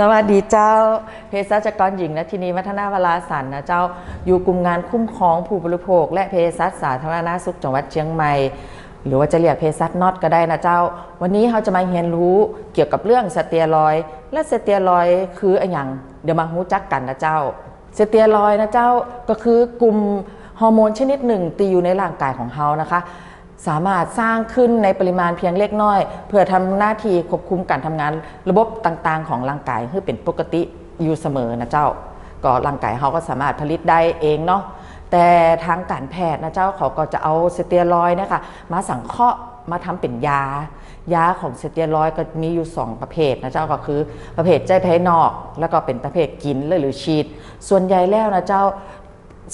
สวัสดีเจ้าเภสัชกรหญิงและทีนีวัฒนาวราสันนะเจ้าอยู่กลุ่มงานคุ้มครองผู้บริโภค และเภสัชสาธารณสุขจังหวัดเชียงใหม่ หรือว่าจะเรียกเภสัชน็อตก็ได้นะเจ้า วันนี้เราจะมาเรียนรู้เกี่ยวกับเรื่องสเตียรอย และสเตียรอยคืออะไรอย่างเดี๋ยวมารู้จักกันนะเจ้า สเตียรอยนะเจ้าก็คือกลุ่มฮอร์โมนชนิดหนึ่งตีอยู่ในร่างกายของเรานะคะ สามารถสร้างขึ้นในปริมาณเพียงเล็กน้อย เพื่อทำหน้าที่ควบคุมการทำงานระบบต่างๆ ของร่างกายให้เป็นปกติอยู่เสมอนะเจ้า ก็ร่างกายเขาก็สามารถผลิตได้เองเนาะแต่ทางการแพทย์นะเจ้าเขาก็จะเอาสเตียรอยนะคะมาสังเคราะห์มาทำเป็นยา ยาของสเตียรอยก็มีอยู่ 2 ประเภทนะเจ้าก็คือประเภทใจภายนอก แล้วก็เป็นประเภทกินเลยหรือฉีด ส่วนใหญ่แล้วนะเจ้า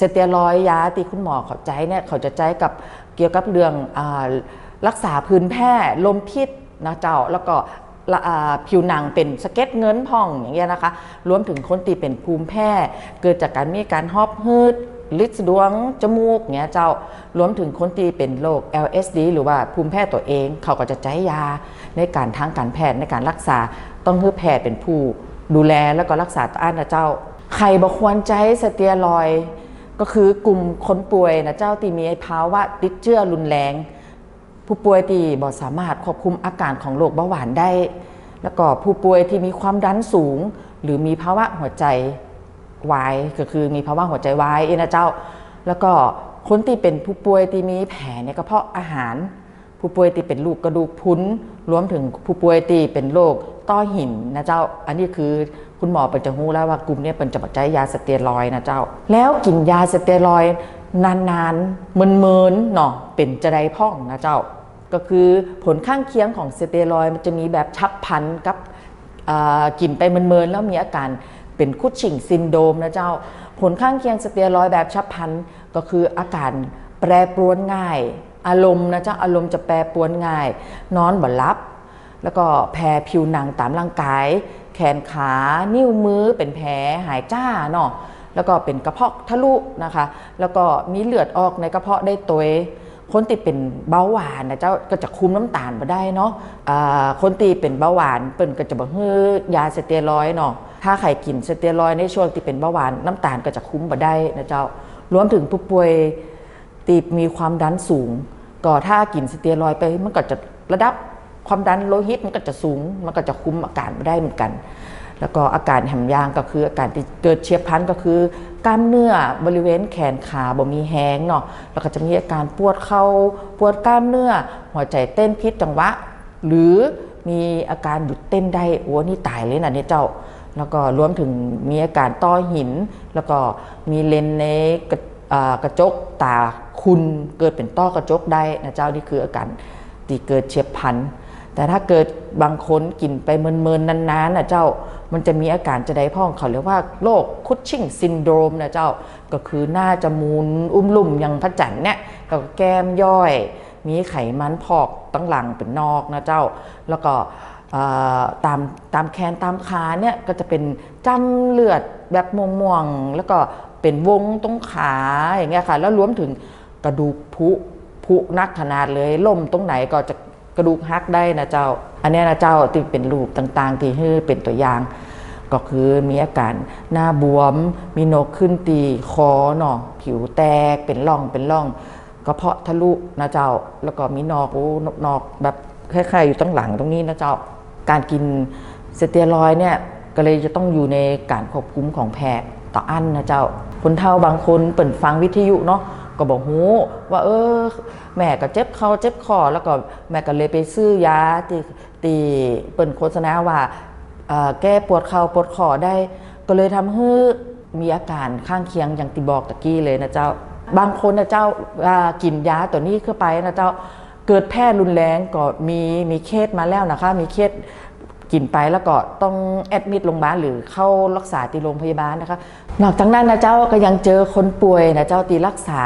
สเตียรอยยาที่คุณหมอเขาใจเนี่ยเขาจะใจกับ เกี่ยวกับเรื่องอรักษาพื้นแพ้ลมพิษนะเจ้าแล้วก็ผิวหนังเป็นสะเก็ดเงินพองอย่างเงี้ยนะคะ รวมถึงคนที่เป็นภูมิแพ้ เกิดจากการมีการหอบหืดลิดสะดวงจมูกเงี้ยเจ้ารวมถึงคนที่เป็นโรค LSD หรือว่าภูมิแพ้ตัวเอง เขาก็จะใช้ยาในการทางการแพทย์ในการรักษาต้องให้แพทย์เป็นผู้ ดูแลแล้วก็รักษาตัวอันนะเจ้า ใครบ่ควรใช้สเตียรอย ก็คือกลุ่มคนป่วยนะเจ้าที่มีภาวะติดเชื้อรุนแรง ผู้ป่วยที่บ่สามารถควบคุมอาการของโรคเบาหวานได้ แล้วก็ผู้ป่วยที่มีความดันสูง หรือมีภาวะหัวใจวายก็คือมีภาวะหัวใจวายนะเจ้า แล้วก็คนที่เป็นผู้ป่วยที่มีแผลในกระเพาะอาหาร ผู้ป่วยที่เป็นลูกกระดูกพรุนรวมถึงผู้ป่วยที่เป็นโรคต้อหินนะเจ้า อันนี้คือ คุณหมอเป็นจะรู้แล้วว่ากลุ่มเนี้เป็นจะใช้ยาสเตียรอยนะเจ้า แล้วกินยาสเตียรอยนานๆเมินๆเนาะเป็นจะได้พ่องนะเจ้า ก็คือผลข้างเคียงของสเตียรอยมันจะมีแบบชับพันกับกินไปเมินๆแล้วมีอาการเป็นคุชชิงซินโดมนะเจ้า ผลข้างเคียงสเตียรอยแบบฉับพันก็คืออาการแปรปรวนง่าย อารมณ์นะเจ้าอารมณ์จะแปรปรวนง่าย นอนบ่หลับ แล้วก็แพ้ผิวหนังตามร่างกาย แขนขา นิ้วมือเป็นแผลหายจ้าเนาะแล้วก็เป็นกระเพาะทะลุนะคะ แล้วก็มีเลือดออกในกระเพาะได้ตัว คนที่เป็นเบาหวานนะเจ้าก็จะคุมน้ำตาลมาได้เนาะอ่าคนที่เป็นเบาหวานเปิ้นก็จะบอกเฮ้ยยาสเตียรอยเนาะ ถ้าใครกินสเตียรอยในช่วงที่เป็นเบาหวานน้ำตาลก็จะคุมมาได้นะเจ้า รวมถึงผู้ป่วยตีบมีความดันสูง ก็ถ้ากินสเตียรอยไปมันก็จะระดับ ความดันโลหิตมันก็จะสูง มันก็จะคุมอาการไม่ได้เหมือนกัน แล้วก็อาการแหมยางก็คืออาการที่เกิดเฉียบพลันก็คือกล้ามเนื้อบริเวณแขนขาบ่มีแห้งเนาะแล้วก็จะมีอาการปวดเข่าปวดกล้ามเนื้อ หัวใจเต้นผิดจังหวะ หรือมีอาการหยุดเต้นได้โอ้นี่ตายเลยนะเนี่ยเจ้า แล้วก็รวมถึงมีอาการต้อหิน แล้วก็มีเลนในกระกระจกตาคุณเกิดเป็นต้อกระจกได้นะเจ้านี่คืออาการที่เกิดเฉียบพลัน แต่ถ้าเกิดบางคนกินไปเมินๆนานๆนะเจ้า มันจะมีอาการจะได้พ่องเขาเรียกว่าโรคคุชชิงซินโดรมนะเจ้า ก็คือหน้าจะมูนอุ้มลุ่มอย่างพระจันทร์เนี่ยแล้วก็แก้มย่อย มีไขมันพอกตั้งหลังเป็นนอกนะเจ้า แล้วก็ตามตามแขนตามขาเนี่ยก็จะเป็นจ้ำเลือดแบบม่วงๆแล้วก็เป็นวงตรงขาอย่างเงี้ยค่ะ แล้วรวมถึงกระดูกผุผุนักขนาดเลยล่มตรงไหนก็จะ กระดูกหักได้นะเจ้า อันนี้นะเจ้าที่เป็นรูปต่างๆ ที่ให้เป็นตัวอย่าง ก็คือมีอาการหน้าบวม มีนกขึ้นตีคอเนาะผิวแตกเป็นร่องเป็นร่องกระเพาะทะลุนะเจ้า แล้วก็มีนอกโอ้นอกแบบคล้ายๆอยู่ตั้งหลังตรงนี้นะเจ้าการกินสเตียรอยเนี่ยก็เลยจะต้องอยู่ในการควบคุมของแพทย์ต่ออันนะเจ้าคนเฒ่าบางคนเปิดฟังวิทยุเนาะ ก็บอกหูว่า เออ แม่ก็เจ็บเขาเจ็บคอแล้วก็แม่ก็เลยไปซื้อยาที่ตีเปิดโฆษณาว่าแก้ปวดเข่าปวดคอได้ ก็เลยทำให้มีอาการข้างเคียงอย่างที่บอกตะกี้เลยนะเจ้า บางคนนะเจ้าอ่ากินยาตัวนี้เข้าไปนะเจ้าเกิดแพ้รุนแรงก็มีมีเคสมาแล้วนะคะ มีเคส กินไปแล้วก็ต้องแอดมิดโรงพยาบาลหรือเข้ารักษาที่โรงพยาบาลนะคะ นอกจากนั้นนะเจ้าก็ยังเจอคนป่วยนะเจ้าตีรักษา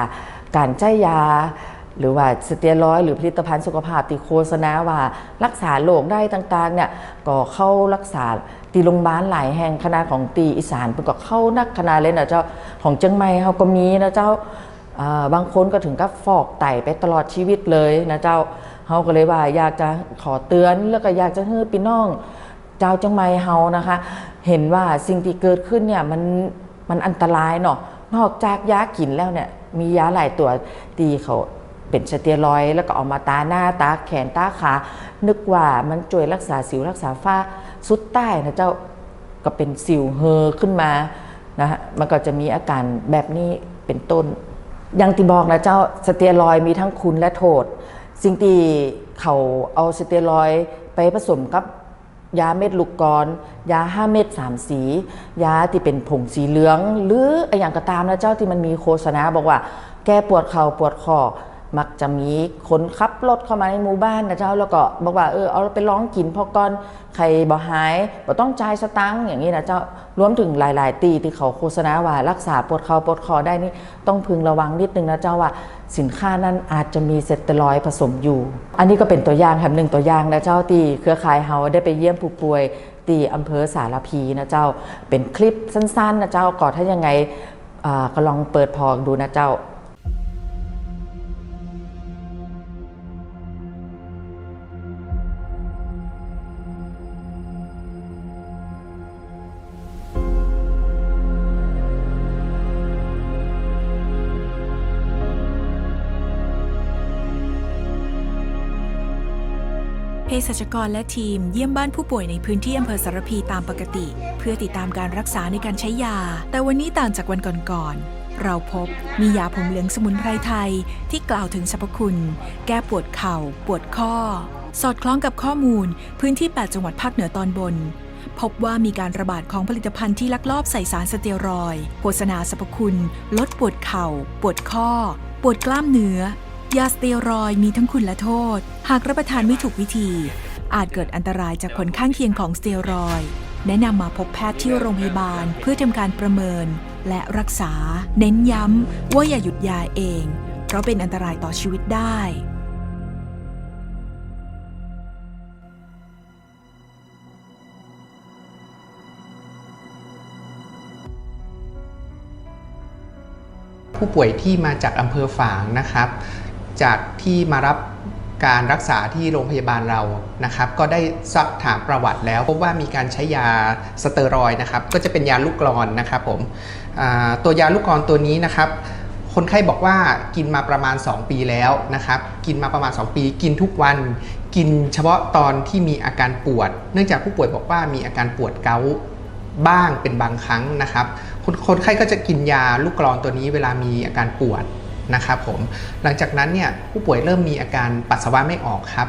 การใช้ยา หรือว่าสเตียรอยหรือผลิตภัณฑ์สุขภาพที่โฆษณาว่ารักษาโรคได้ต่างๆเนี่ยก็เข้ารักษาตีโรงพยาบาลหลายแห่งคณะของตีอีสานเพิ่นก็เข้านักคณะเลยนะเจ้าของเชียงใหม่เขาก็มีนะเจ้าบางคนก็ถึงกับฟอกไตไปตลอดชีวิตเลยนะเจ้า เขาก็เลยว่าอยากจะขอเตือนแล้วก็อยากจะให้พี่น้องเจ้าจังไม่เฮานะคะ เห็นว่าสิ่งที่เกิดขึ้นเนี่ยมันมันอันตรายเนาะนอกจากยากินแล้วเนี่ยมียาหลายตัวตีเขาเป็นสเตียรอยแล้วก็ออกมาตาหน้าตาแขนตาขา นึกว่ามันช่วยรักษาสิวรักษาฝ้าสุดใต้นะเจ้าก็เป็นสิวเฮอขึ้นมานะฮะมันก็จะมีอาการแบบนี้เป็นต้น อย่างที่บอกนะเจ้าสเตียรอยมีทั้งคุณและโทษ สิ่งที่เขาเอาสเตียรอยไปผสมกับยาเม็ดลูกกรอนยาห้าเม็ดสามสี ยาที่เป็นผงสีเหลือง หรืออะไรอย่างก็ตามนะเจ้าที่มันมีโฆษณาบอกว่า แก้ปวดเข่าปวดคอ มักจะมีคนขับรถเข้ามาในหมู่บ้านนะเจ้าแล้วก็บอกว่าเออเอาไปลองกินพอก่อนใครบ่หายบ่ต้องจ่ายสตังค์อย่างนี้นะเจ้ารวมถึงหลาย ๆ ตีที่เขาโฆษณาว่ารักษาปวดเข่าปวดคอได้นี่ต้องพึงระวังนิดนึงนะเจ้าว่า สินค้านั้นอาจจะมีเซตเตอรอยผสมอยู่ อันนี้ก็เป็นตัวอย่างครับหนึ่งตัวอย่างนะเจ้าตีเครือข่ายเฮาได้ไปเยี่ยมผู้ป่วยตีอำเภอสารพีนะเจ้า เป็นคลิปสั้น ๆ นะเจ้าก่อนถ้ายังไงก็ลองเปิดพอดูนะเจ้า เภสัชกรและทีมเยี่ยมบ้านผู้ป่วยในพื้นที่อำเภอสารพีตามปกติ เพื่อติดตามการรักษาในการใช้ยา แต่วันนี้ต่างจากวันก่อนๆเราพบมียาผงเหลืองสมุนไพรไทยที่กล่าวถึงสรรพคุณ แก้ปวดเข่า ปวดข้อ สอดคล้องกับข้อมูล พื้นที่ 8 จังหวัดภาคเหนือตอนบน พบว่ามีการระบาดของผลิตภัณฑ์ที่ลักลอบใส่สารสเตียรอยโฆษณาสรรพคุณ ลดปวดเข่า ปวดข้อ ปวดกล้ามเนื้อ ยาสเตียรอยมีทั้งคุณและโทษ หากรับประทานไม่ถูกวิธี อาจเกิดอันตรายจากผลข้างเคียงของสเตียรอย แนะนำมาพบแพทย์ที่โรงพยาบาลเพื่อทำการประเมิน และรักษา เน้นย้ำว่าอย่าหยุดยาเอง เพราะเป็นอันตรายต่อชีวิตได้ผู้ป่วยที่มาจากอำเภอฝางนะครับ จากที่มารับการรักษาที่โรงพยาบาลเรานะครับ ก็ได้ซักถามประวัติแล้วพบว่ามีการใช้ยาสเตียรอยด์นะครับ ก็จะเป็นยาลูกกรอนนะครับผมตัวยาลูกกรอนตัวนี้นะครับ คนไข้บอกว่ากินมาประมาณ 2 ปีแล้วนะครับ กินมาประมาณ 2 ปี กินทุกวันกินเฉพาะตอนที่มีอาการปวด เนื่องจากผู้ป่วยบอกว่ามีอาการปวดเกาบ้างเป็นบางครั้งนะครับ คนคนไข้ก็จะกินยาลูกกรอนตัวนี้เวลามีอาการปวด นะครับผมหลังจากนั้นเนี่ยผู้ป่วยเริ่มมีอาการปัสสาวะไม่ออกครับ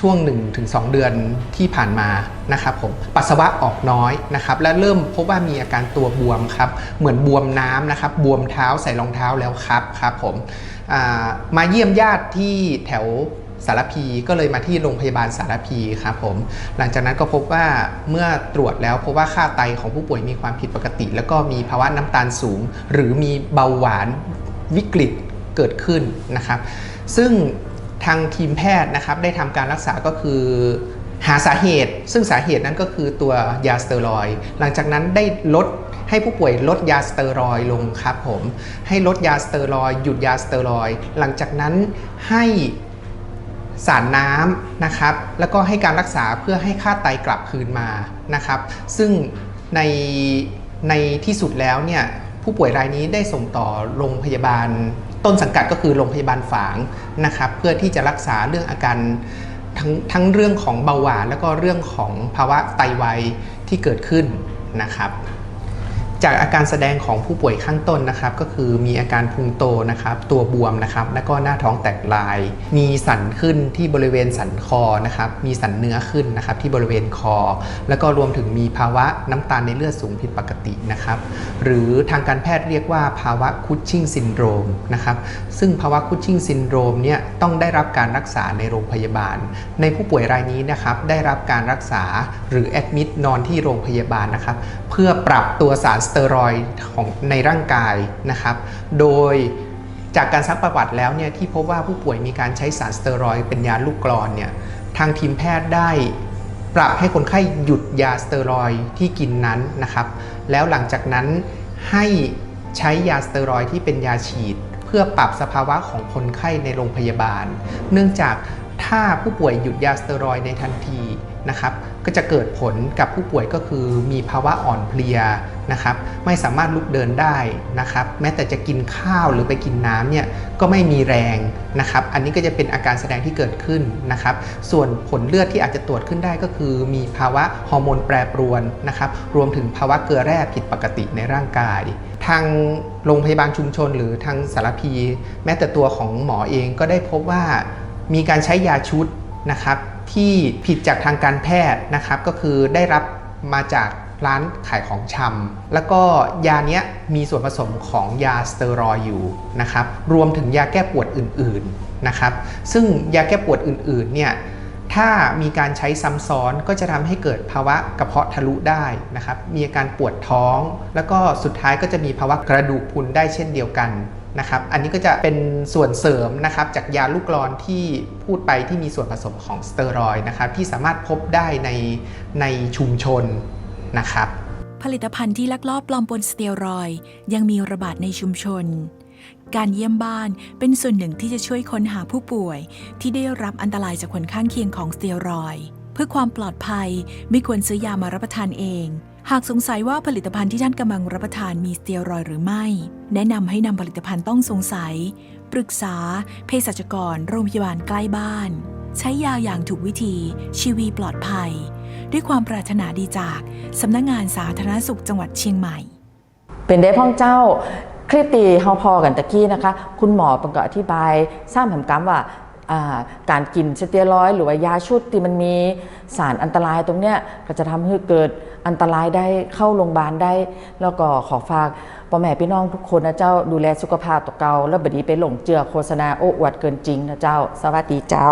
ช่วง 1-2 เดือนที่ผ่านมานะครับผมปัสสาวะออกน้อยนะครับและเริ่มพบว่ามีอาการตัวบวมครับเหมือนบวมน้ำนะครับบวมเท้าใส่รองเท้าแล้วครับครับผมมาเยี่ยมญาติที่แถวสารพีก็เลยมาที่โรงพยาบาลสารพีครับผมหลังจากนั้นก็พบว่าเมื่อตรวจแล้วพบว่าค่าไตของผู้ป่วยมีความผิดปกติ แล้วก็มีภาวะน้ำตาลสูง หรือมีเบาหวานวิกฤต เกิดขึ้นนะครับ ซึ่งทางทีมแพทย์นะครับได้ทำการรักษาก็คือหาสาเหตุ ซึ่งสาเหตุนั้นก็คือตัวยาสเตียรอย หลังจากนั้นได้ลดให้ผู้ป่วยลดยาสเตียรอยลงครับผม ให้ลดยาสเตียรอย หยุดยาสเตียรอย หลังจากนั้นให้สารน้ำนะครับ แล้วก็ให้การรักษาเพื่อให้ค่าไตกลับคืนมานะครับ ซึ่งในในที่สุดแล้วเนี่ยผู้ป่วยรายนี้ได้ส่งต่อโรงพยาบาล ต้นสังกัดก็คือโรงพยาบาลฝางนะครับเพื่อที่จะรักษาเรื่องอาการทั้งทั้งเรื่องของเบาหวานแล้วก็เรื่องของภาวะไตวายที่เกิดขึ้นนะครับ จากอาการแสดงของผู้ป่วยข้างต้นนะครับ ก็คือมีอาการพุงโตนะครับ ตัวบวมนะครับ แล้วก็หน้าท้องแตกลาย มีสันขึ้นที่บริเวณสันคอนะครับ มีสันเนื้อขึ้นนะครับที่บริเวณคอ แล้วก็รวมถึงมีภาวะน้ำตาลในเลือดสูงผิดปกตินะครับ หรือทางการแพทย์เรียกว่าภาวะคุชชิ่งซินโดรมนะครับ ซึ่งภาวะคุชชิ่งซินโดรมเนี่ยต้องได้รับการรักษาในโรงพยาบาล ในผู้ป่วยรายนี้นะครับได้รับการรักษาหรือแอดมิดนอนที่โรงพยาบาลนะครับ เพื่อปรับตัวสารสเตียรอยด์ของในร่างกายนะครับ โดยจากการซักประวัติแล้วเนี่ยที่พบว่าผู้ป่วยมีการใช้สารสเตียรอยด์เป็นยาลูกกรอนเนี่ยทางทีมแพทย์ได้ปรับให้คนไข้หยุดยาสเตียรอยด์ที่กินนั้นนะครับ แล้วหลังจากนั้นให้ใช้ยาสเตียรอยด์ที่เป็นยาฉีด เพื่อปรับสภาวะของคนไข้ในโรงพยาบาล เนื่องจากถ้าผู้ป่วยหยุดยาสเตียรอยด์ในทันทีนะครับ ก็จะเกิดผลกับผู้ป่วยก็คือมีภาวะอ่อนเพลียนะครับไม่สามารถลุกเดินได้นะครับแม้แต่จะกินข้าวหรือไปกินน้ำเนี่ยก็ไม่มีแรงนะครับอันนี้ก็จะเป็นอาการแสดงที่เกิดขึ้นนะครับส่วนผลเลือดที่อาจจะตรวจขึ้นได้ก็คือ มีภาวะฮอร์โมนแปรปรวนนะครับรวมถึงภาวะเกลือแร่ผิดปกติในร่างกาย ทางโรงพยาบาลชุมชน หรือทางสารพี แม้แต่ตัวของหมอเองก็ได้พบว่ามีการใช้ยาชุดนะครับ ที่ผิดจากทางการแพทย์นะครับ ก็คือได้รับมาจากร้านขายของชำแล้วก็ยาเนี้ยมีส่วนผสมของยาสเตียรอยด์อยู่นะครับรวมถึงยาแก้ปวดอื่นๆนะครับ ซึ่งยาแก้ปวดอื่นๆเนี่ยถ้ามีการใช้ซ้ำซ้อนก็จะทำให้เกิดภาวะกระเพาะทะลุได้นะครับ มีอาการปวดท้อง แล้วก็สุดท้ายก็จะมีภาวะกระดูกพุนได้เช่นเดียวกัน นะครับ อันนี้ก็จะเป็นส่วนเสริมนะครับจากยาลูกกรอนที่พูดไปที่มีส่วนผสมของสเตียรอยด์นะครับที่สามารถพบได้ในในชุมชนนะครับ ผลิตภัณฑ์ที่ลักลอบปลอมปนสเตียรอยยังมีระบาดในชุมชน การเยี่ยมบ้านเป็นส่วนหนึ่งที่จะช่วยค้นหาผู้ป่วย ที่ได้รับอันตรายจากผลข้างเคียงของสเตียรอย เพื่อความปลอดภัยไม่ควรซื้อยามารับประทานเอง หากสงสัยว่าผลิตภัณฑ์ที่ท่านกำลังรับประทานมีสเตียรอยหรือไม่ แนะนำให้นำผลิตภัณฑ์ต้องสงสัย ปรึกษา เภสัชกร โรงพยาบาลใกล้บ้าน ใช้ยาอย่างถูกวิธี ชีวีปลอดภัย ด้วยความปรารถนาดีจากสำนักงานสาธารณสุขจังหวัดเชียงใหม่ เป็นได้พ่องเจ้าคลิปตีเฮาพอกันตะกี้นะคะ คุณหมอเป็นก็อธิบายสร้างผนกรรมว่า การกินสเตียรอยหรือว่ายาชุดที่มันมีสารอันตรายตรงเนี้ยก็จะทำให้เกิดอันตรายได้เข้าโรงพยาบาลได้ แล้วก็ขอฝากพ่อแม่พี่น้องทุกคนนะเจ้าดูแลสุขภาพตัวเกาแล้วบดนีไปหลงเจือโฆษณาโอ้อวดเกินจริงนะเจ้า สวัสดีเจ้า